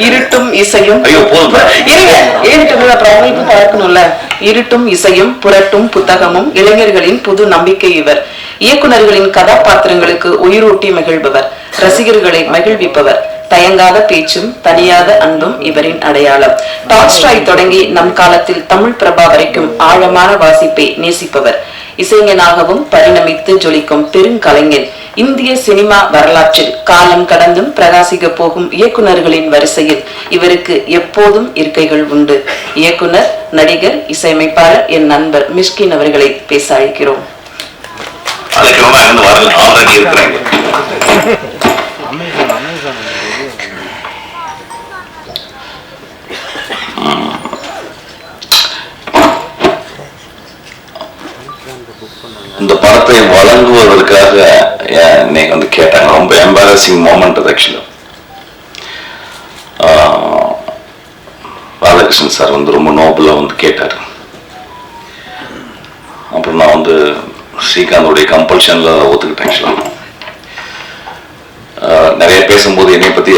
இருட்டும் இசையும் அவங்களுக்கும் பழக்கணும்ல இருட்டும் இசையும் புரட்டும் புத்தகமும் இளைஞர்களின் புது நம்பிக்கை இவர். இயக்குனர்களின் கதாபாத்திரங்களுக்கு உயிரூட்டி மகிழ்பவர். ரசிகர்களை மகிழ்விப்பவர். தயங்காத பேச்சும் தனியாத அன்பும் இவரின் அடையாளம். டால்ஸ்டாய் தொடங்கி நம் காலத்தில் தமிழ் பிரபா வரைக்கும் ஆழமான வாசிப்பை நேசிப்பவர். இசைஞனாகவும் பரிணமித்து ஜொலிக்கும் பெருங்கலைஞன். இந்திய சினிமா வரலாற்றில் காலம் கடந்தும் பிரகாசிக்க போகும் இயக்குனர்களின் வரிசையில் இவருக்கு எப்போதும் இருக்கைகள் உண்டு. இயக்குனர் நடிகர் இசையமைப்பாளர் என் நண்பர் மிஷ்கின் அவர்களை பேச அழைக்கிறோம். வழங்குவதற்காக இன்னைக்கு வந்து கேட்டாங்க. ரொம்ப எம்பாரசிங் மூமெண்ட் அது ஆக்சுவலாக ராதாகிருஷ்ணன் சார் வந்து ரொம்ப நோபலாக வந்து கேட்டார். அப்புறம் நான் வந்து ஸ்ரீகாந்தோடைய கம்பல்ஷனில் ஒத்துக்கிட்டேன் ஆக்சுவலாக நிறைய பேசும்போது என்னை பற்றி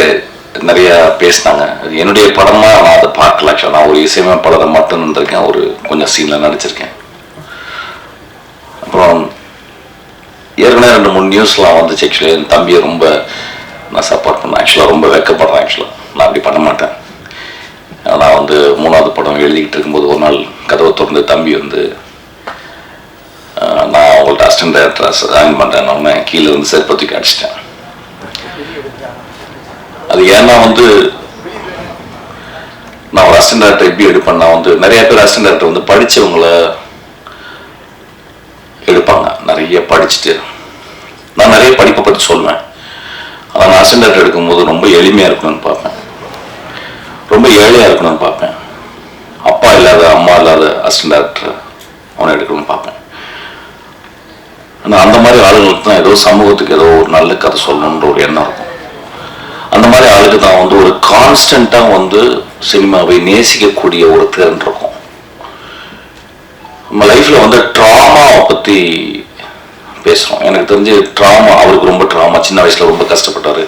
நிறைய பேசினாங்க. அது என்னுடைய படமா நான் அதை பார்க்கல ஆக்சுவலாக நான் ஒரு இசையமைப்பாளரை மட்டும் இருந்திருக்கேன். ஒரு கொஞ்சம் சீனில் நடிச்சிருக்கேன். அப்புறம் ஏற்கனவே ரெண்டு மூணு நியூஸ்லாம் வந்துச்சு ஆக்சுவலி என் தம்பியை ரொம்ப நான் சப்போர்ட் பண்ணேன். ஆக்சுவலாக ரொம்ப வெக்கப்படுறேன் ஆக்சுவலாக நான் அப்படி பண்ண மாட்டேன். நான் வந்து மூணாவது படம் எழுதிக்கிட்டு இருக்கும்போது ஒரு நாள் கதவை திறந்து தம்பி வந்து நான் அவங்கள்ட்ட அசிஸ்டன்ட் டேரக்டர் ஜாயின் பண்ணுறேன் உடனே கீழே வந்து செருப்பை தூக்கி அடிச்சிட்டேன். அது ஏன்னா வந்து நான் ஒரு அசிஸ்டன்ட் டேரக்டர் எப்படி எடுப்பேன். நான் வந்து நிறைய பேர் அசிஸ்டன்ட் டேரக்டர் வந்து படித்தவங்கள எடுப்பாங்க. நிறைய படிச்சுட்டு நான் நிறைய படிப்பை பற்றி சொல்லுவேன் ஆனால் நான் அசிஸ்டன்ட் எடுக்கும்போது ரொம்ப எளிமையாக இருக்கணும்னு பார்ப்பேன். ரொம்ப ஏழையாக இருக்கணும்னு பார்ப்பேன். அப்பா இல்லாத அம்மா இல்லாத அசிஸ்டன்ட் டேரக்டர் அவனை எடுக்கணும்னு பார்ப்பேன். ஆனால் அந்த மாதிரி ஆளுங்களுக்கு தான் ஏதோ சமூகத்துக்கு ஏதோ ஒரு நல்ல கதை சொல்லணுன்ற ஒரு எண்ணம் இருக்கும். அந்த மாதிரி ஆளுக்கு தான் வந்து ஒரு கான்ஸ்டண்ட்டாக வந்து சினிமாவை நேசிக்கக்கூடிய ஒரு திறன் இருக்கும். நம்ம லைஃப்பில் வந்து ட்ராமாவை பற்றி பேசுகிறோம் எனக்கு தெரிஞ்சு ட்ராமா அவருக்கு ரொம்ப ட்ராமா சின்ன வயசில் ரொம்ப கஷ்டப்பட்டார்.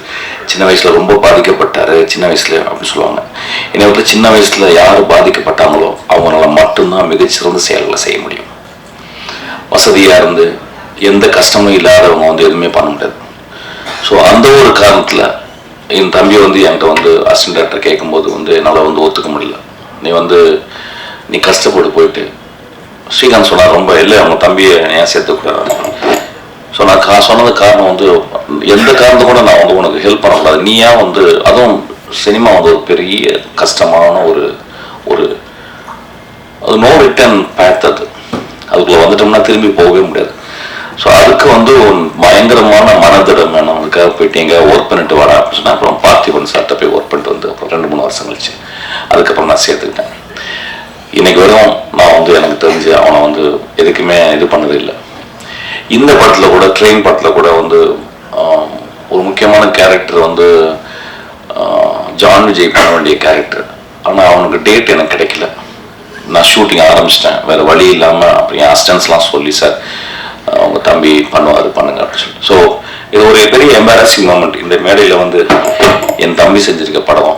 சின்ன வயசில் ரொம்ப பாதிக்கப்பட்டார். சின்ன வயசில் அப்படின்னு சொல்லுவாங்க. என்னை விட்டு சின்ன வயசில் யார் பாதிக்கப்பட்டாங்களோ அவங்களால மட்டும்தான் மிகச்சிறந்த செயல்களை செய்ய முடியும். வசதியாக இருந்து எந்த கஷ்டமும் இல்லாதவங்க வந்து எதுவுமே பண்ண முடியாது. ஸோ அந்த ஒரு காரணத்தில் என் தம்பி வந்து என்கிட்ட வந்து அசிஸ்டன்ட் டேரக்டர் கேட்கும்போது வந்து என்னால் வந்து ஒத்துக்க முடியல. நீ வந்து நீ கஷ்டப்பட்டு போயிட்டு ஸ்ரீகாந்த் சொன்னார் ரொம்ப இல்லை அவங்க தம்பியை ஏன் சேர்த்துக்கூடாது ஸோ நான் கா சொன்னது காரணம் வந்து எந்த காரணத்தை கூட நான் வந்து உனக்கு ஹெல்ப் பண்ணக்கூடாது நீயா வந்து அதுவும் சினிமா வந்து ஒரு பெரிய கஷ்டமான ஒரு ஒரு அது நோ ரிட்டர்ன் பேத் அது. அதுக்குள்ளே வந்துட்டோம்னா திரும்பி போகவே முடியாது. ஸோ அதுக்கு வந்து பயங்கரமான மனதிடம் வேணும் அதுக்காக போயிட்டு எங்கே ஒர்க் பண்ணிட்டு வரேன் அப்படின்னு அப்புறம் பார்த்திபன் சார்ட்ட போய் ஒர்க் பண்ணிட்டு வந்து அப்புறம் ரெண்டு மூணு வருஷம் கழிச்சு அதுக்கப்புறம் நான் சேர்த்துக்கிட்டேன். இன்னைக்கு வரும் நான் வந்து எனக்கு தெரிஞ்சு அவனை வந்து எதுக்குமே இது பண்ணது இல்லை. இந்த படத்தில் கூட ட்ரெயின் படத்தில் கூட வந்து ஒரு முக்கியமான கேரக்டர் வந்து ஜான் விஜய் பண்ண வேண்டிய கேரக்டர் ஆனால் அவனுக்கு டேட் எனக்கு கிடைக்கல. நான் ஷூட்டிங் ஆரம்பிச்சிட்டேன். வேறு வழி இல்லாமல் அப்படியே அஸ்டன்ஸ்லாம் அசிஸ்டன்ஸ்லாம் சொல்லி சார் அவங்க தம்பி பண்ணுவார் பண்ணுங்க அப்படின்னு சொல்லி. ஸோ இது ஒரு பெரிய எம்பாரசிங் மூமெண்ட் இந்த மேடையில் வந்து என் தம்பி செஞ்சிருக்க படம்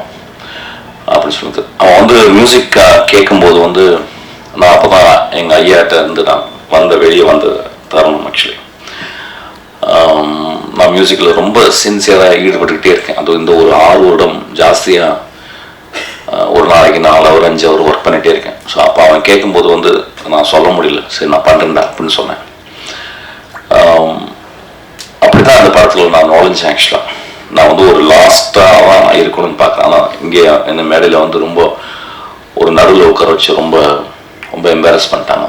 அப்படின்னு சொல்லிட்டு. அவன் வந்து மியூசிக் கேட்கும்போது வந்து நான் அப்போ தான் எங்கள் ஐயாட்ட இருந்து நான் வந்த வெளியே வந்த தருணம் ஆக்சுவலி நான் மியூசிக்கில் ரொம்ப சின்சியராக ஈடுபட்டுக்கிட்டே இருக்கேன். அது இந்த ஒரு ஆறு வருடம் ஜாஸ்தியாக ஒரு நாளைக்கு நாலு அவர் அஞ்சு அவர் ஒர்க் பண்ணிகிட்டே இருக்கேன். ஸோ அப்போ அவன் கேட்கும்போது வந்து நான் சொல்ல முடியல. சரி நான் பண்ணுறேன்டா அப்படின்னு சொன்னேன். அப்படி தான் அந்த படத்தில் நான் நுழைஞ்சேன் ஆக்சுவலாக நான் வந்து ஒரு லாஸ்ட்டாக தான் இருக்கணும்னு பார்க்குறேன். ஆனால் இங்கே என்ன மேடையில் வந்து ரொம்ப ஒரு நடுவில் உட்கார வச்சு ரொம்ப ரொம்ப எம்பாரஸ் பண்ணிட்டாங்க.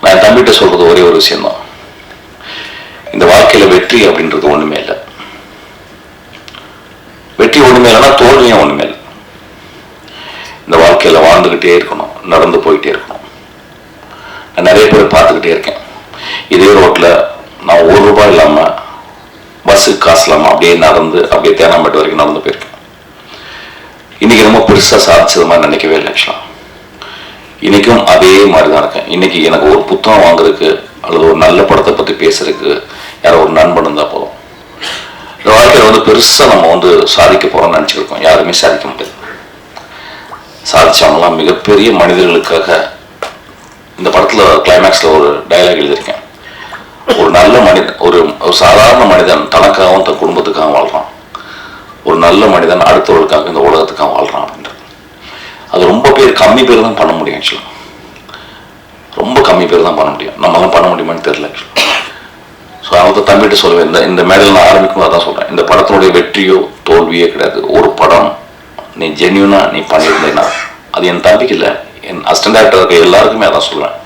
நான் என் தம்பிகிட்ட சொல்கிறது ஒரே ஒரு விஷயந்தான் இந்த வாழ்க்கையில் வெற்றி அப்படின்றது ஒன்றுமே இல்லை. வெற்றி ஒன்றுமே இல்லைன்னா தோல்வியும் ஒன்றுமே இல்லை? இந்த வாழ்க்கையில் வாழ்ந்துக்கிட்டே இருக்கணும் நடந்து போயிட்டே இருக்கணும். நான் நிறைய பேர் பார்த்துக்கிட்டே இருக்கேன். இதே ரோட்டில் நான் ஒரு ரூபாய் இல்லாமல் பஸ்ஸுக்கு காசு இல்லாமல் அப்படியே நடந்து அப்படியே தேனாம்பேட்டு வரைக்கும் நடந்து போயிருக்கேன். இன்னைக்கு ரொம்ப பெருசாக சாதிச்சது மாதிரி நினைக்கவே இல்லை ஆக்சுவலாக இன்னைக்கும் அதே மாதிரி தான் இருக்கேன். இன்னைக்கு எனக்கு ஒரு புத்தகம் வாங்குறதுக்கு அல்லது ஒரு நல்ல படத்தை பற்றி பேசுறதுக்கு யாரோ ஒரு நண்பன் இருந்தால் போதும். வாழ்க்கையில் வந்து பெருசாக நம்ம வந்து சாதிக்க போகிறோம்னு நினச்சிருக்கோம். யாருமே சாதிக்க முடியாது. சாதிச்சவங்களாம் மிகப்பெரிய மனிதர்களுக்காக இந்த படத்தில் கிளைமேக்ஸில் ஒரு டயலாக் எழுதியிருக்கேன். ஒரு நல்ல மனிதன் ஒரு ஒரு சாதாரண மனிதன் தனக்காகவும் தன் குடும்பத்துக்காகவும் வாழ்கிறான் ஒரு நல்ல மனிதன் அடுத்தவர்களுக்காக இந்த உலகத்துக்காக வாழ்கிறான் அப்படின்றது. அது ரொம்ப பேர் கம்மி பேர் தான் பண்ண முடியும் ஆக்சுவலாக ரொம்ப கம்மி பேர் தான் பண்ண முடியும். நம்மளாம் பண்ண முடியுமான்னு தெரியல ஸோ அவங்க தம்பிகிட்ட சொல்லுவேன் இந்த இந்த மேடல் நான் ஆரம்பிக்கும் அதான் சொல்கிறேன் இந்த படத்தினுடைய வெற்றியோ தோல்வியே கிடையாது. ஒரு படம் நீ ஜென்யூனாக நீ பண்ணியிருந்தேன்னா அது என் தம்பிக்கு இல்லை என் அசிஸ்டன்ட் டேரக்டர் இருக்க எல்லாருக்குமே அதான் சொல்லுவேன்.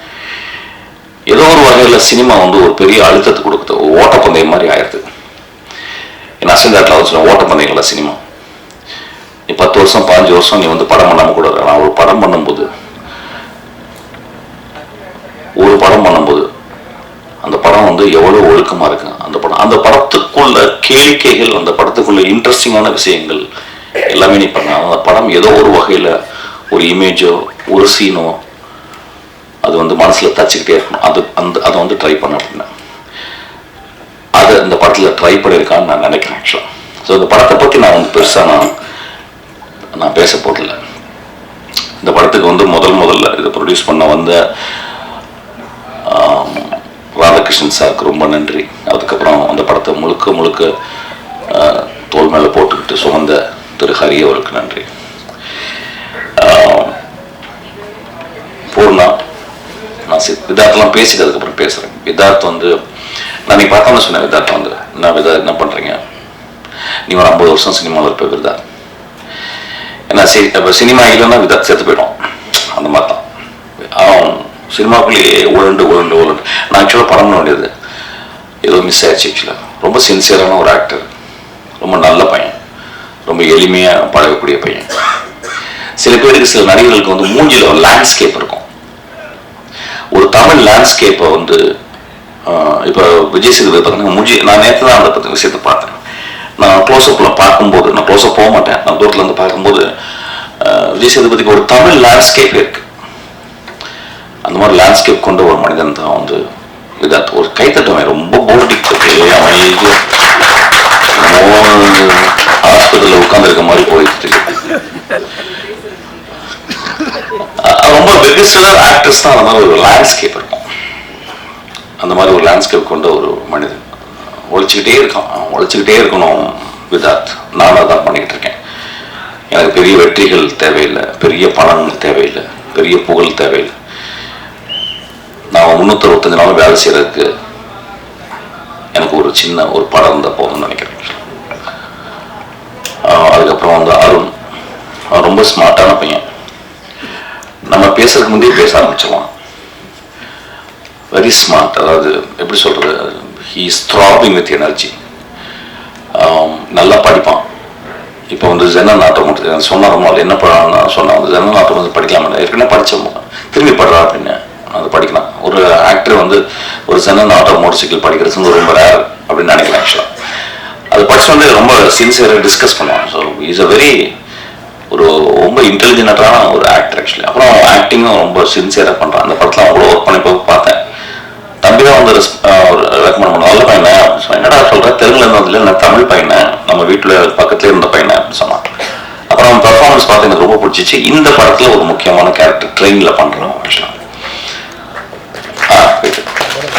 ஏதோ ஒரு வகையில் சினிமா வந்து ஒரு பெரிய அழுத்தத்தை கொடுக்குது. ஓட்டப்பந்தயம் மாதிரி ஆயிடுது. என் அசிஸ்டன்ட் டேரக்டர் வந்து சொல்லுவேன் ஓட்டப்பந்தயங்கள சினிமா நீ பத்து வருஷம் பாஞ்சு வருஷம் நீ வந்து படம் பண்ணாம கூட இருக்கலாம் ஒரு படம் பண்ணும்போது ஒரு படம் பண்ணும்போது அந்த படம் வந்து எவ்வளவு ஒழுக்கமா இருக்கு. அந்த படம் அந்த படத்துக்குள்ள கேளிக்கைகள் அந்த படத்துக்குள்ள இன்ட்ரெஸ்டிங்கான விஷயங்கள் எல்லாமே நீ பண்ண. அந்த படம் ஏதோ ஒரு வகையில ஒரு இமேஜோ ஒரு சீனோ அது வந்து மனசுல தச்சுக்கிட்டே இருக்கணும். அது அந்த அதை வந்து ட்ரை பண்ண அப்படின்னா அதை இந்த படத்துல ட்ரை பண்ணியிருக்கான்னு நான் நினைக்கிறேன் ஆக்சுவலாக ஸோ இந்த படத்தை பத்தி நான் வந்து பெருசா நான் நான் பேச போடல இந்த படத்துக்கு வந்து முதல் முதல்ல இதை ப்ரொடியூஸ் பண்ண வந்த ராதாகிருஷ்ணன் சாருக்கு ரொம்ப நன்றி. அதுக்கப்புறம் அந்த படத்தை முழுக்க முழுக்க தோல் மேலே போட்டுக்கிட்டு சுமந்த திரு ஹரி அவருக்கு நன்றி. பூர்ணா நான் சி விதார்த்தெல்லாம் பேசிட்டு அதுக்கப்புறம் பேசுகிறேன் விதார்த் வந்து நான் நீ பார்த்தோன்னு சொன்னேன் விதார்த்தை வந்து. என்ன விதா என்ன பண்ணுறீங்க நீ ஒரு ஐம்பது வருஷம் சினிமாவில் இருப்ப விதார்த். ஏன்னா சி இப்போ சினிமா இல்லைன்னா விதா செத்து போயிடும். அந்த மாதிரி தான் அவன் சினிமாக்குள்ளேயே உழண்டு உழண்டு உழண்டு நான் ஆக்சுவலாக படம் பண்ண வேண்டியது. ஏதோ மிஸ் ஆயிடுச்சு ஆக்சுவலாக ரொம்ப சின்சியரான ஒரு ஆக்டர் ரொம்ப நல்ல பையன். ரொம்ப எளிமையாக பழகக்கூடிய பையன். சில பேருக்கு சில நடிகர்களுக்கு வந்து மூஞ்சியில் ஒரு லேண்ட்ஸ்கேப் இருக்கும். ஒரு தமிழ் லேண்ட்ஸ்கேப்பை வந்து இப்போ விஜய் சேதுபதி பார்த்தீங்கன்னா மூஞ்சி நான் நேற்று தான் அந்த பத்தி விஷயத்தை பார்த்தேன். நான் க்ளோஸ்அப்பில் பார்க்கும்போது நான் க்ளோஸ்அப் போக மாட்டேன் நான் தூரத்துலேருந்து பார்க்கும்போது ஆஹ், விஜய் சேதுபதிக்கு ஒரு தமிழ் லேண்ட்ஸ்கேப் இருக்கு. அந்த மாதிரி லேண்ட்ஸ்கேப் கொண்ட ஒரு மனிதன் தான் வந்து விதாத் ஒரு கைத்தட்டவன். ரொம்ப போர்டிக்கு ஹாஸ்பிட்டலில் உட்காந்துருக்க மாதிரி போயிட்டு ரொம்ப வெகுசிலர் ஆக்டர்ஸ் தான். அந்த மாதிரி ஒரு லேண்ட்ஸ்கேப் இருக்கும். அந்த மாதிரி ஒரு லேண்ட்ஸ்கேப் கொண்ட ஒரு மனிதன். உழைச்சிக்கிட்டே இருக்கான் உழைச்சிக்கிட்டே இருக்கணும் விதாத் நானும் அதான் பண்ணிக்கிட்டு இருக்கேன். எனக்கு பெரிய வெற்றிகள் தேவையில்லை பெரிய பணம் தேவையில்லை பெரிய புகழ் தேவையில்லை. நான் முந்நூற்றி அறுபத்தஞ்சு நாள் வேலை செய்கிறதுக்கு எனக்கு ஒரு சின்ன ஒரு படம் இருந்தால் போதும்னு நினைக்கிறேன். அதுக்கப்புறம் வந்து அருண். அவன் ரொம்ப ஸ்மார்ட்டான பையன். நம்ம பேசுறதுக்கு முந்தைய பேச ஆரம்பிச்சிடலாம் வெரி ஸ்மார்ட் அதாவது எப்படி சொல்கிறது he is throbbing with energy நல்லா படிப்பான். இப்போ வந்து ஜென நாட்டம் மட்டும் சொன்னாரமோ அது என்ன படம் நான் அந்த வந்து ஜென நாட்டம் வந்து படிக்கலாம் ஏற்கனவே படித்தோம் திரும்பி படுறா அப்படின்னு அது படிக்கலாம். ஒரு ஆக்டர் வந்து ஒரு ஜென நாட்டம் மோட்டர் சைக்கிள் படிக்கிறது வந்து ரொம்ப ரேர் அப்படின்னு நினைக்கிறேன் ஆக்சுவலாக அது படிச்சு வந்து ரொம்ப சின்சியராக டிஸ்கஸ் பண்ணுவான். ஸோ இஸ் அ வெரி ஒரு ரொம்ப இன்டெலிஜென்ட்டான ஒரு ஆக்டர் ஆக்சுவலி அப்புறம் ஆக்டிங்கும் ரொம்ப சின்சியராக பண்ணுறான் அந்த படத்தில் அவ்வளோ ஒர்க் பண்ணி போய் பார்த்தேன். தம்பி வந்து ரெக்கமெண்ட் பண்ண நல்ல பையனை என்னடா சொல்ற? தெலுங்குல இருந்து வந்து நான் தமிழ் பையனை. நம்ம வீட்டில் பக்கத்துல இருந்த பையனை. அப்படின்னு சொன்னான் அப்புறம் அவன் பெர்ஃபார்மன்ஸ் பார்த்து எனக்கு ரொம்ப பிடிச்சிச்சு. இந்த படத்துல ஒரு முக்கியமான கேரக்டர் ட்ரெயினில் பண்றோம் ஆக்சுவலாக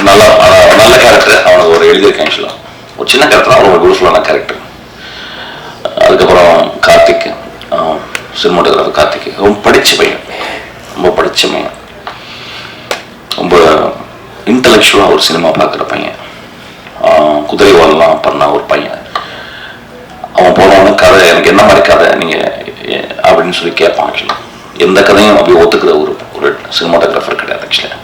நல்லா நல்ல கேரக்டர் அவனுக்கு ஒரு எழுதியிருக்கேன் ஆக்சுவலாக ஒரு சின்ன கேரக்டர் தான் ரொம்ப கேரக்டர் அதுக்கப்புறம் கார்த்திக் சினிமாட்டோகிராஃபர் கார்த்திக். ரொம்ப படிச்ச பையன். ரொம்ப படிச்ச பையன். ரொம்ப இன்டலெக்சுவலாக ஒரு சினிமா பார்க்குற பையன். ஆஹ் குதிரை வாழலாம் பண்ண ஒரு பையன். அவன் போனவன கதை எனக்கு என்ன மாதிரி கதை? நீங்கள் அப்படின்னு சொல்லி கேட்பான் ஆக்சுவலாக எந்த கதையும் அப்படியே ஒத்துக்கிற ஒரு ஒரு சினிமாட்டோகிராஃபர் கிடையாது ஆக்சுவலாக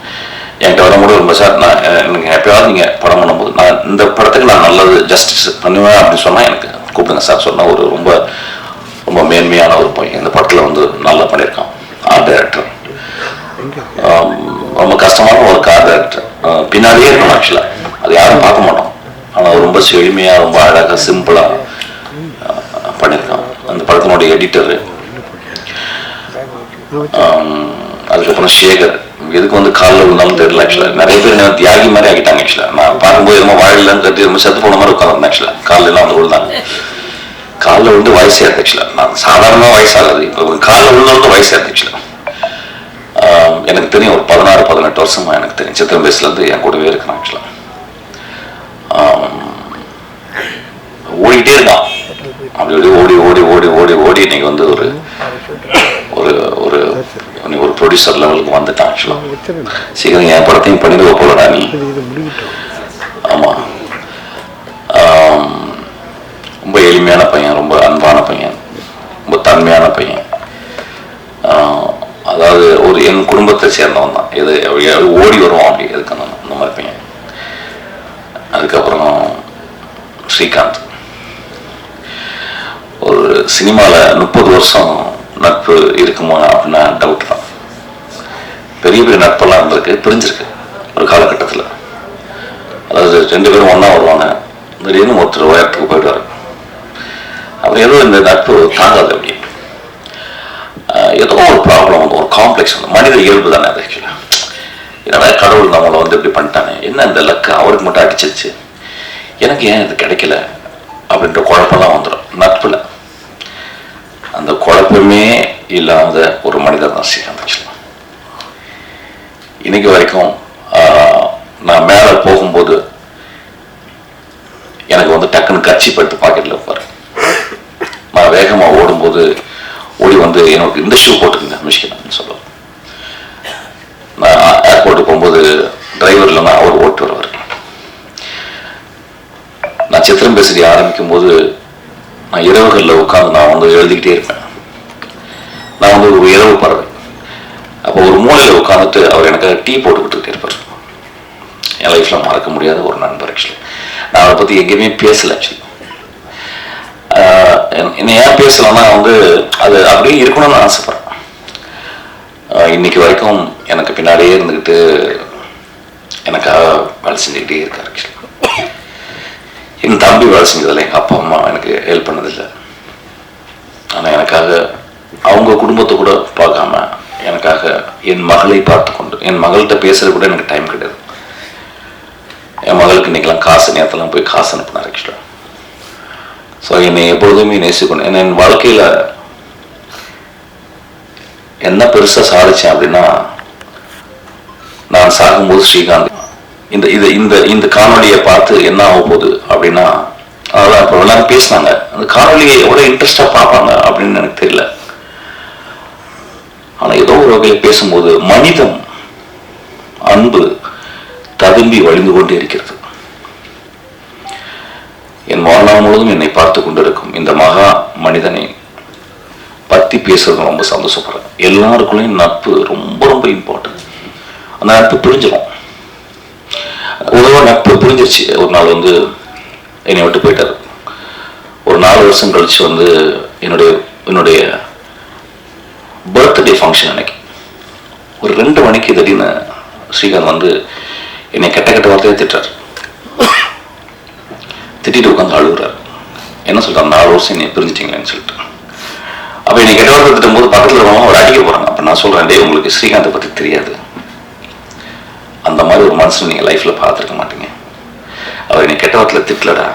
என்கிட்ட வரும்போது ரொம்ப சார் நான் எனக்கு எப்பயாவது நீங்கள் படம் பண்ணும்போது நான் இந்த படத்துக்கு நான் நல்லது ஜஸ்டிஸ் பண்ணுவேன் அப்படின்னு சொன்னால் எனக்கு கூப்பிடுங்க சார் சொன்ன ஒரு ரொம்ப ரொம்ப மேன்மையான ஒரு பையன். இந்த படத்தில் வந்து நல்லா பண்ணியிருக்கான் ஆர்ட் டைரக்டர் ரொம்ப கஷ்டமான ஒரு கார் டேரக்டர் பின்னாடியே இருக்கணும் ஆக்சுவலாக அது யாரும் பார்க்க மாட்டோம். ஆனால் ரொம்ப செழுமையாக ரொம்ப அழகாக சிம்பிளாக பண்ணியிருக்கான். அந்த படத்தினுடைய எடிட்டரு அதுக்கப்புறம் சேகர். எதுக்கு வந்து காலில் விழுந்தாலும் தெரியல ஆக்சுவலாக நிறைய பேர் என்ன தியாகி மாதிரி ஆகிட்டாங்க ஆக்சுவலாக நான் பார்க்கும்போது ரொம்ப வாழலன்னு கட்டி ரொம்ப செத்து போன மாதிரி உட்காந்து ஆக்சுவலாக காலில் எல்லாம் வந்து விழுந்தாங்க. காலில் விழுந்து வயசாக ஆக்சுவலாக நான் சாதாரணமாக வயசாகாது. இப்போ காலில் விழுந்து வயசாக ஆக்சுவலாக எனக்கு தெரியும் ஒரு பதினாறு பதினெட்டு வருஷமா எனக்கு தெரியும். சித்திரம் வயசுலேருந்து என் கூடவே இருக்கிறான் ஆக்சுவலாக ஓடிட்டே இருக்கான் அப்படி ஓடி ஓடி ஓடி ஓடி ஓடி இன்னைக்கு வந்து ஒரு ஒரு ஒரு இன்னைக்கு ஒரு ப்ரொடியூசர் லெவலுக்கு வந்துட்டான் ஆக்சுவலாக சீக்கிரம் என் படத்தையும் பண்ணிடுவ போலடா நீ. ஆமாம் ரொம்ப எளிமையான பையன் ரொம்ப அன்பான பையன் ரொம்ப தன்மையான பையன். அது ஒரு என் குடும்பத்தை சேர்ந்தவன் தான் எது ஓடி வருவான் அப்படி. எதுக்கு அந்த மாதிரி பையன் அதுக்கப்புறம் ஸ்ரீகாந்த். ஒரு சினிமாவில் முப்பது வருஷம் நட்பு இருக்குமா அப்படின்னா டவுட் தான். பெரிய பெரிய நட்பெல்லாம் இருந்திருக்கு. பிரிஞ்சிருக்கு. ஒரு காலகட்டத்தில். அதாவது ரெண்டு பேரும் ஒன்றா வருவாங்க. திடீர்னு ஒருத்தர் உயரத்துக்கு போயிடுவார். அப்புறம் ஏதோ இந்த நட்பு தாங்காது அப்படி. ஏதோ ஒரு ப்ராப்ளம் வந்து ஒரு காம்ப்ளெக்ஸ் வந்து மனித இயல்பு தானே அது ஆக்சுவலாக என்னடா கடவுள் நம்மளை வந்து இப்படி பண்ணிட்டானே. என்ன இந்த லக்கு அவருக்கு மட்டும் அடிச்சிருச்சு. எனக்கு ஏன் இது கிடைக்கல? அப்படின்ற குழப்பம்லாம் வந்துடும் நட்பில். அந்த குழப்பமே இல்லாத ஒரு மனிதர் தான் ஸ்ரீகாந்த் ஆக்சுவலாக இன்னைக்கு வரைக்கும் நான் மேலே போகும்போது எனக்கு வந்து டக்குன்னு கட்சி படுத்து பாக்கெட்டில் வைப்பார் நான் வேகமாக ஓடும்போது மறுபடி வந்து எனக்கு இந்த ஷூ போட்டுருங்க மிஷ்கின்னு சொல்லுவார் நான் ஏர்போர்ட்டு போகும்போது டிரைவர் இல்லைன்னா அவர் ஓட்டு வருவார் நான் சித்திரம் பேசுறி ஆரம்பிக்கும் போது நான் இரவுகளில் உட்காந்து நான் வந்து எழுதிக்கிட்டே இருப்பேன். நான் வந்து ஒரு இரவு பறவை அப்போ ஒரு மூலையில் உட்காந்துட்டு அவர் எனக்கு டீ போட்டு கொடுத்துட்டே இருப்பார். என் லைஃப்பில் மறக்க முடியாத ஒரு நண்பர் ஆக்சுவலி நான் அவரை பற்றி எங்கேயுமே பேசலை ஆக்சுவலி என்னை ஏன் பேசலைன்னா வந்து அது அப்படியே இருக்கணும்னு ஆசைப்படுறேன். இன்னைக்கு வரைக்கும் எனக்கு பின்னாடியே இருந்துக்கிட்டு எனக்காக வேலை செஞ்சுக்கிட்டே இருக்காரு ஆக்சுவலி என் தம்பி வேலை செஞ்சதில்லை. எங்கள் அப்பா அம்மா எனக்கு ஹெல்ப் பண்ணதில்லை. ஆனால் எனக்காக அவங்க குடும்பத்தை கூட பார்க்காம எனக்காக என் மகளை பார்த்து கொண்டு என் மகள்கிட்ட பேசுறது கூட எனக்கு டைம் கிடையாது. என் மகளுக்கு இன்னைக்கெல்லாம் காசு நேரத்தெல்லாம் போய் காசு அனுப்புனார் ஆக்சுவலாக ஸோ என்னை எப்பொழுதுமே நேசிக்கணும். ஏன்னா என் வாழ்க்கையில் என்ன பெருசாக சாதிச்சேன் அப்படின்னா நான் சாகும்போது ஸ்ரீகாந்த். இந்த இது இந்த இந்த காணொலியை பார்த்து என்ன ஆக போகுது அப்படின்னா அதெல்லாம் இப்போ எல்லாரும் பேசினாங்க. அந்த காணொலியை எவ்வளோ இன்ட்ரெஸ்டாக பார்ப்பாங்க அப்படின்னு எனக்கு தெரியல. ஆனால் ஏதோ ஒரு வகையில் பேசும்போது மனிதம் அன்பு ததும்பி வழிந்து கொண்டே இருக்கிறது. என் வாழ்நாள் முழுவதும் என்னை பார்த்து கொண்டிருக்கும் இந்த மகா மனிதனை. பற்றி பேசுறது ரொம்ப சந்தோஷப்படுறேன். எல்லாருக்குள்ளேயும் நட்பு ரொம்ப ரொம்ப இம்பார்ட்டன்ட் அந்த நட்பு புரிஞ்சிடும் உதவ நட்பு புரிஞ்சிருச்சு. ஒரு நாள் வந்து என்னை விட்டு போயிட்டாரு. ஒரு நாலு வருஷம் கழிச்சு வந்து என்னுடைய என்னுடைய பர்த்டே ஃபங்க்ஷன் அன்னைக்கு. ஒரு ரெண்டு மணிக்கு திடீர்னு ஸ்ரீகாந்த் வந்து என்னை கெட்ட கெட்ட வார்த்தையை திட்டுறாரு. திட்டிட்டு உட்காந்து அழுகுறாரு. என்ன சொல்றாரு நாலு வருஷம் என்னை பிரிஞ்சிட்டீங்களேன்னு சொல்லிட்டு. அப்ப என்னை கெட்ட வார்த்தை திட்டும் போது பக்கத்துல இருக்கவங்க அவர் அடிக்க போறாங்க. அப்ப நான் சொல்றேன் டே உங்களுக்கு ஸ்ரீகாந்தை பத்தி தெரியாது. அந்த மாதிரி ஒரு மனுஷன் நீங்க லைஃப்ல பார்த்துருக்க மாட்டீங்க. அவர் என்னை கெட்ட திட்டலடா.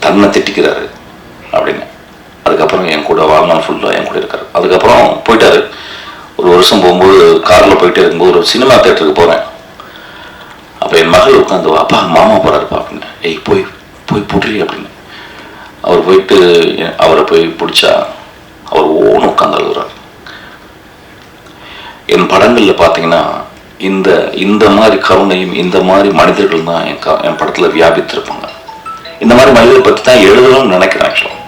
தன்னை திட்டிக்கிறாரு. அப்படின்னு. அதுக்கப்புறம் என் கூட வாழ்நாள் ஃபுல்லாக என் கூட இருக்காரு. அதுக்கப்புறம் போயிட்டாரு. ஒரு வருஷம் போகும்போது காரில் போயிட்டே இருக்கும்போது ஒரு சினிமா தேட்டருக்கு போகிறேன் அப்போ என் மகள் உட்காந்து அப்பா மாமா போகிறாருப்பா அப்படின்னு. ஏய் போய் போய் புடுறி அப்படின்னு. அவர் போயிட்டு அவரை போய் பிடிச்சா அவர் ஓன உட்காந்து என் படங்களில் பார்த்தீங்கன்னா இந்த இந்த மாதிரி கருணையும் இந்த மாதிரி மனிதர்கள் தான் என் க என் படத்தில் வியாபித்திருப்பாங்க. இந்த மாதிரி மனிதர்களை பற்றி தான் எழுதணும்னு நினைக்கிறேன் ஆக்சுவலாக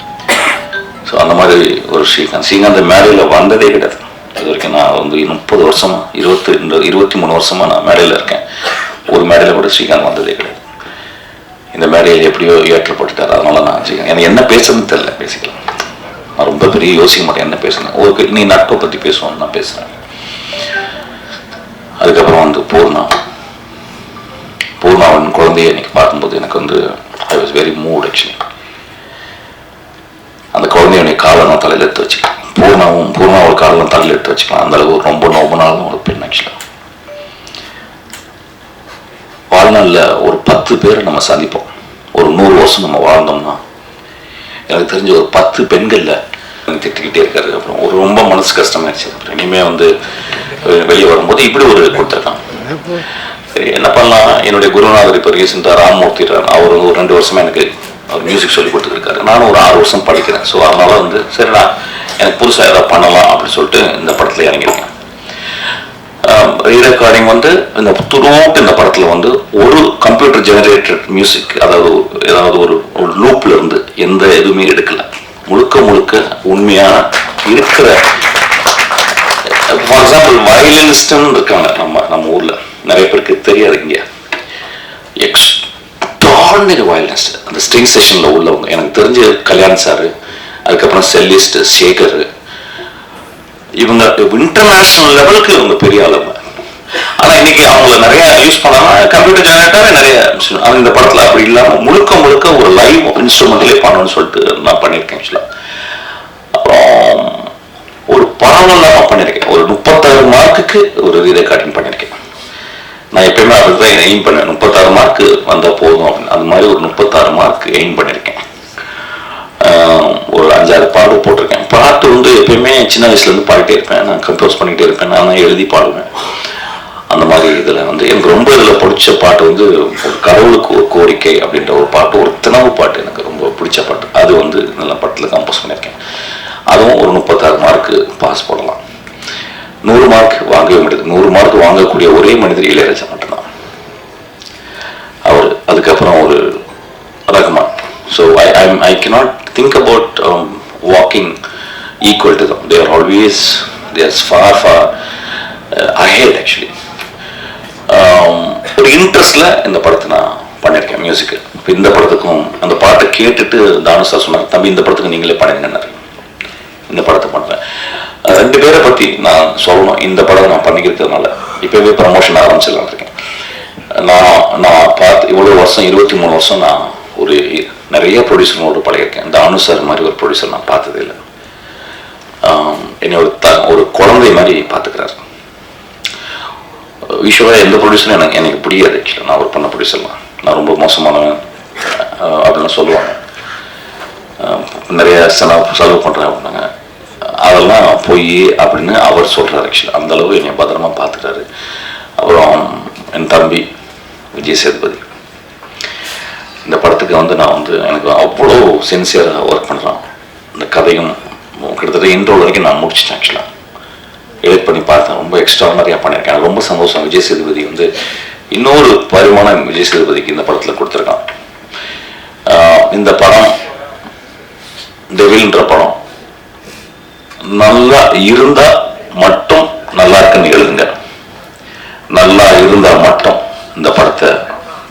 ஸோ அந்த மாதிரி ஒரு ஸ்ரீகாந்த். ஸ்ரீகாந்த் மேடையில் வந்ததே கிடையாது. இது வரைக்கும் நான் வந்து முப்பது வருஷமா இருபத்தி ரெண்டு இருபத்தி மூணு வருஷமா நான் மேடையில் இருக்கேன். ஒரு மேடையில் கூட ஸ்ரீகாந்த் வந்ததே கிடையாது. இந்த மேடையில் எப்படியோ ஏற்றப்பட்டுட்டார் அதனால நான் வச்சுக்கேன் எனக்கு என்ன பேசுறதுன்னு தெரியல பேசிக்கலாம் நான் ரொம்ப பெரிய யோசிக்க மாட்டேன் என்ன பேசணும். ஒரு நீ நட்பை பற்றி பேசுவோம்னு நான் பேசுகிறேன் அதுக்கப்புறம் வந்து பூர்ணா. பூர்ணாவின் குழந்தைய இன்னைக்கு பார்க்கும்போது எனக்கு வந்து I was very mood actually அந்த குழந்தையுடைய காலை நான் தலையில் எடுத்து வச்சுக்கலாம் பூர்ணாவும் பூர்ணாவோட காலை தலையில் எடுத்து வச்சுக்கலாம் அந்தளவு அளவுக்கு ரொம்ப நோபனாலும் ஒரு பெண் ஆக்சுவலாக வாழ்நாளில் ஒரு பத்து பேரை நம்ம சந்திப்போம். ஒரு நூறு வருஷம் நம்ம வாழ்ந்தோம்னா எனக்கு தெரிஞ்ச ஒரு பத்து பெண்களில் திட்டிக்கிட்டே இருக்காரு. அப்புறம் ஒரு ரொம்ப மனசு கஷ்டமாயிடுச்சு. அப்புறம் இனிமே வந்து வெளியே வரும்போது இப்படி ஒரு கொடுத்துருக்கான் சரி என்ன பண்ணலாம்? என்னுடைய குருநாதர் இப்போ ரீசெண்டாக ராமமூர்த்தி அவர் வந்து ஒரு ரெண்டு வருஷமா எனக்கு அவர் மியூசிக் சொல்லி கொடுத்துருக்காரு நானும் ஒரு ஆறு வருஷம் படிக்கிறேன். ஸோ அதனால வந்து சரிடா எனக்கு புதுசாக ஏதாவது பண்ணலாம் அப்படின்னு சொல்லிட்டு இந்த படத்தில் இறங்கியிருக்கேன். ரீரெக்கார்டிங் வந்து இந்த துருவோட்டு இந்த படத்தில் வந்து ஒரு கம்ப்யூட்டர் ஜெனரேட்டட் மியூசிக் அதாவது ஏதாவது ஒரு ஒரு லூப்ல இருந்து எந்த எதுவுமே எடுக்கல. முழுக்க முழுக்க உண்மையான இருக்கிற ஃபார் எக்ஸாம்பிள் வயலினிஸ்ட்னு இருக்காங்க நம்ம நம்ம ஊரில். நிறைய பேருக்கு தெரியாது இங்கே. எக்ஸ்ட்ராடினரி வயலினிஸ்ட் அந்த ஸ்ட்ரிங் செஷனில் உள்ளவங்க எனக்கு தெரிஞ்ச கல்யாண் சார் அதுக்கப்புறம் செல்லிஸ்ட் சேகர் இவங்க இன்டர்நேஷனல் லெவலுக்கு இவங்க பெரிய ஆளுங்க ஆனா இன்னைக்கு அவங்கள நிறைய யூஸ் பண்ணாம கம்ப்யூட்டர் ஜெனரேட்டரே நிறைய machine. ஆனா இந்த படத்துல அப்படி இல்லாம முழுக்க முழுக்க ஒரு லைவ் இன்ஸ்ட்ருமெண்ட்லேயே பண்ணணும்னு சொல்லிட்டு நான் பண்ணியிருக்கேன் ஆக்சுவலா அப்புறம் ஒரு படம் இல்லாம பண்ணியிருக்கேன். ஒரு முப்பத்தாறு மார்க்குக்கு ஒரு ரீரெக்கார்டிங் பண்ணியிருக்கேன். நான் எப்பயுமே அதுதான் எய்ம் பண்ணேன். முப்பத்தாறு மார்க் வந்தால் போதும் அப்படின்னு. அது மாதிரி ஒரு முப்பத்தாறு மார்க் எய்ம் பண்ணியிருக்கேன். ஒரு அஞ்சாறு பாட்டு போட்டிருக்கேன். பாட்டு வந்து எப்பயுமே சின்ன வயசுலேருந்து பாடிட்டே இருப்பேன். நான் கம்போஸ் பண்ணிகிட்டே இருப்பேன். நான் தான் எழுதி பாடுவேன். அந்த மாதிரி இதில் வந்து எனக்கு ரொம்ப இதில் பிடிச்ச பாட்டு வந்து ஒரு கடவுளுக்கு ஒரு கோரிக்கை அப்படின்ற ஒரு பாட்டு ஒரு தினவு பாட்டு எனக்கு ரொம்ப பிடிச்ச பாட்டு. அது வந்து நல்ல பாட்டில் கம்போஸ் பண்ணியிருக்கேன். அதுவும் ஒரு முப்பத்தாறு மார்க்கு பாஸ் போடலாம். நூறு மார்க் வாங்கவே முடியாது. நூறு மார்க் வாங்கக்கூடிய ஒரே மனிதர் இளையராஜா மட்டும்தான். அவர் அதுக்கப்புறம் ஒரு Rahman so I I I not think about um, walking equal to them. They are always they are far far uh, ahead actually. Um, ஒரு இன்ட்ரெஸ்டில் இந்த படத்தை நான் பண்ணியிருக்கேன் மியூசிக்கு இப்போ இந்த படத்துக்கும் அந்த பாட்டை கேட்டுட்டு தானு சார் சொன்னார் தம்பி இந்த படத்துக்கு நீங்களே பண்ணுங்கன்னாரு இந்த படத்தை பண்ணுறேன் ரெண்டு பேரை பற்றி நான் சொல்லணும். இந்த படம் நான் பண்ணிக்கிறதுனால இப்போவே ப்ரமோஷன் ஆரம்பிச்சிடலாம் இருக்கேன். நான் நான் பார்த்து இவ்வளோ வருஷம் இருபத்தி மூணு வருஷம் நான் ஒரு நிறைய ப்ரொடியூசரோட பழகிருக்கேன் தானு சார் மாதிரி ஒரு ப்ரொடியூசர் நான் பார்த்ததே இல்லை. என்னை ஒரு த ஒரு குழந்தை மாதிரி பார்த்துக்கிறாரு. யூஸ்வலாக எந்த ப்ரொடியூசரும் எனக்கு எனக்கு பிடிக்காது ஆக்சுவலாக நான் ஒர்க் பண்ண ப்ரொடியூசர்லாம் நான் ரொம்ப மோசமானவன். அப்படின்னு சொல்லுவாங்க. நிறைய செலவு செலவு பண்ணுறேன் அப்படின்னாங்க. அதெல்லாம் போய் அப்படின்னு அவர் சொல்கிறார் ஆக்சுவலாக அந்த அளவு என்னை பத்திரமா பார்த்துக்கிறாரு. அப்புறம் என் தம்பி விஜய் சேதுபதி. இந்த படத்துக்கு வந்து நான் வந்து எனக்கு அவ்வளோ சின்சியராக ஒர்க் பண்ணுறான் இந்த கதையும் கிட்டத்தட்ட இன்ட்ரோல் வரைக்கும் நான் முடிச்சிட்டேன் ஆக்சுவலாக எடிட் பண்ணி பார்த்தேன். ரொம்ப எக்ஸ்ட்ரானரியாக பண்ணியிருக்கேன். எனக்கு ரொம்ப சந்தோஷம். விஜய் சேதுபதி வந்து இன்னொரு பரிமாணம் விஜய் சேதுபதிக்கு இந்த படத்தில் கொடுத்துருக்கான். இந்த படம் டெவில்ன்ற படம். நல்லா இருந்தால் மட்டும் நல்லா இருக்குன்னு எழுதுங்க. நல்லா இருந்தால் மட்டும் இந்த படத்தை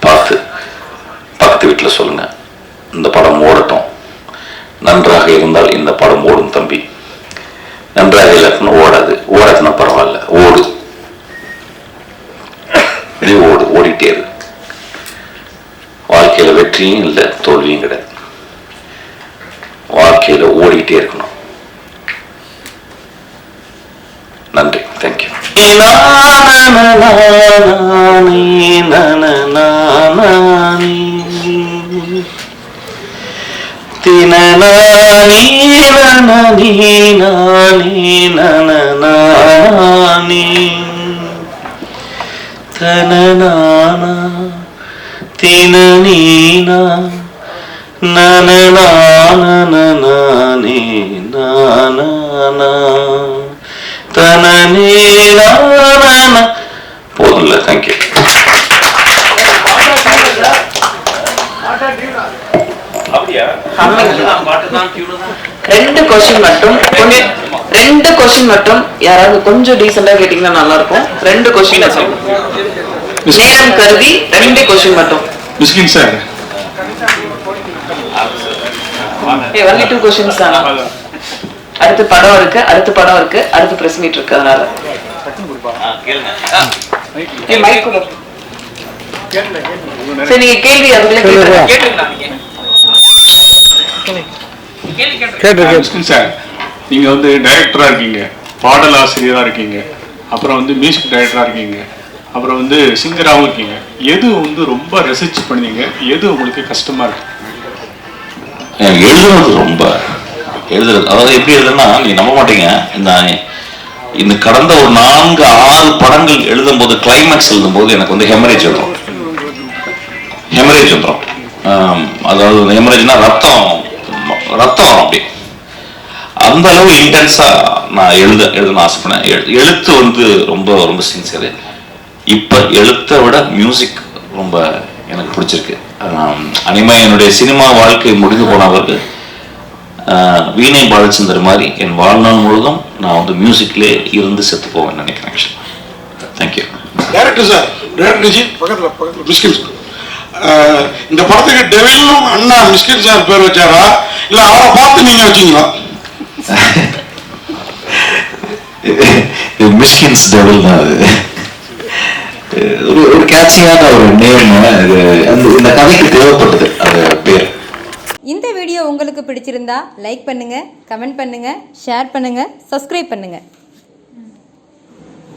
பார்த்து வீட்டில் சொல்லுங்க. இந்த படம் ஓடட்டும். நன்றாக இருந்தால் இந்த படம் ஓடும் தம்பி. நன்றாக இல்லாட்டினா ஓடாது. ஓடாதுன்னா பரவாயில்ல. ஓடு. நீ ஓடு. ஓடிட்டே இரு. வாழ்க்கையில வெற்றியும் இல்லை தோல்வியும் கிடையாது. வாழ்க்கையில ஓடிட்டே இருக்கணும். நன்றி. தேங்க்யூ நானே நானே தனநானா தினநீனா நனநானனநானி நானா தனநீனான போதும்ல தேங்க்யூ ரெண்டு கொஸ்டின் மட்டும் ரெண்டு கொஸ்டின் மட்டும்? யாராவது கொஞ்சம் டீசெண்டா கேட்டீங்கன்னா நல்லா இருக்கும் ரெண்டு கொஸ்டின் நேரம் கருதி ரெண்டு கொஸ்டின் மட்டும். மிஸ்கின் சார் ஏ ஒன்லி டூ கொஸ்டின்ஸ் தானா? அடுத்து படம் இருக்கு அடுத்து படம் இருக்கு அடுத்து பிரஸ் மீட் இருக்கு அதனால. சரி நீங்க கேள்வி அதுக்குள்ள கேளுங்க. மிஸ்கின் சார் நீங்க வந்து டைரக்டரா இருக்கீங்க. பாடல் ஆசிரியரா இருக்கீங்க. அப்புறம் வந்து மியூசிக் டைரக்டரா இருக்கீங்க. அப்புறம் வந்து சிங்கராகவும் இருக்கீங்க. எது வந்து ரொம்ப ரசிச்சு பண்ணீங்க எது உங்களுக்கு கஷ்டமா இருக்கு? எனக்கு எழுதுறது ரொம்ப. எழுதுறது அதாவது எப்படி எழுதுனா நீ நம்ப மாட்டீங்க. இந்த இந்த கடந்த ஒரு நான்கு ஆறு படங்கள் எழுதும்போது கிளைமேக்ஸ் எழுதும்போது எனக்கு வந்து ஹெமரேஜ் வந்துடும் ஹெமரேஜ் வந்துடும் அதாவது ஹெமரேஜ்னா ரத்தம் ரத்தம் அப்படி. அந்த அளவு இன்டென்ஸா நான் எழுத எழுதணும் ஆசைப்படேன் எழு- எழுத்து வந்து ரொம்ப ரொம்ப சின்சியரு இப்போ எழுத்தை விட மியூசிக் ரொம்ப எனக்கு பிடிச்சிருக்கு. அனிமா என்னுடைய சினிமா வாழ்க்கை முடிந்து போன பிறகு வீணை பாலச்சந்தர் மாதிரி என் வாழ்நாள் முழுதும் நான் வந்து மியூசிக்லே இருந்து செத்து போவேன் நினைக்கிறேன். Thank you director sir director ji பக்கத்தில் பக்கத்தில் பிஸ்கெட் சார் இந்த படத்துக்கு டெவிலும் அண்ணா மிஸ்கின் சார் பேர் வச்சாரா? இல்லை அவரை பார்த்து நீங்கள் வச்சீங்களா? மிஸ்கின்ஸ் டெவல் தான் அது. ஒரு ஒரு கேட்சியான ஒரு நேம் அது இந்த கதைக்கு தேவைப்பட்டது. அந்த பேர். இந்த வீடியோ உங்களுக்கு பிடிச்சிருந்தா லைக் பண்ணுங்க கமெண்ட் பண்ணுங்க ஷேர் பண்ணுங்க சப்ஸ்கிரைப் பண்ணுங்க.